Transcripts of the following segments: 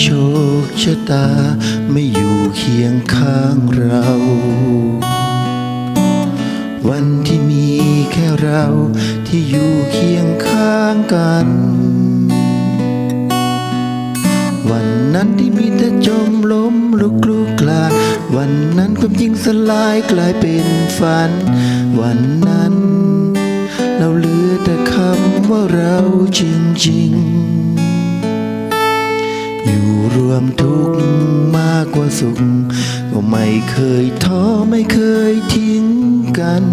โชคชะตาไม่อยู่เคียงข้างเรา วันที่มีแค่เราที่อยู่เคียงข้างกัน วันนั้นที่มีแต่จมล้มลุกลุกลานวันนั้นความจริงสลายกลายเป็นฝัน วันนั้น เราเหลือแต่คำว่าเราจริงๆอยู่ร วมทุกข์มากกว่าสุข ก็ไม่เคยท้อไม่เคยทิ้งกัน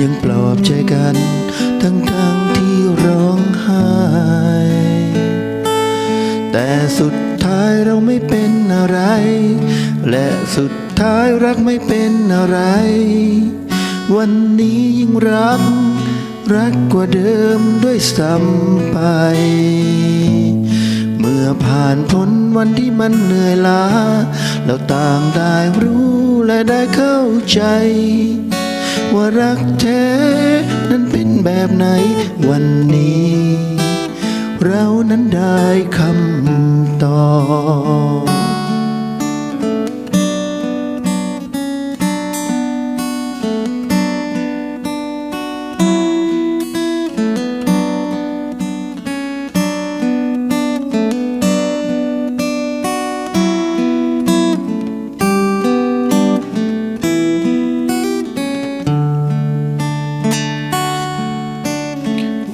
ยังปลอบใจกัน ทั้งทั้งๆที่ร้องไห้ แต่สุดท้ายเราไม่เป็นอะไร และสุดท้ายรักไม่เป็นอะไร วันนี้ยิ่งรัก รักกว่าเดิมด้วยซ้ำไป ผ่านพ้นวันที่มันเหนื่อยล้า เราต่างได้รู้และได้เข้าใจ ว่ารักแท้นั้นเป็นแบบไหนวันนี้ เรานั้นได้คำตอบ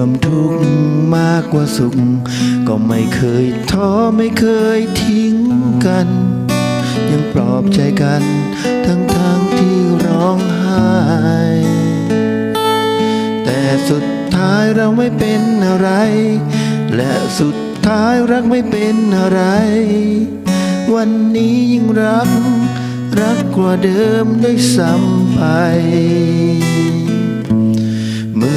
วมทุกข์มากกว่าสุข ก็ไม่เคยท้อไม่เคยทิ้งกัน ยังปลอบใจกัน ทั้งทางที่ร้องไห้แต่สุดท้ายเราไม่เป็นอะไร และสุดท้ายรักไม่เป็นอะไร วันนี้ยิ่งรัก รักกว่าเดิมด้วยซ้ำไป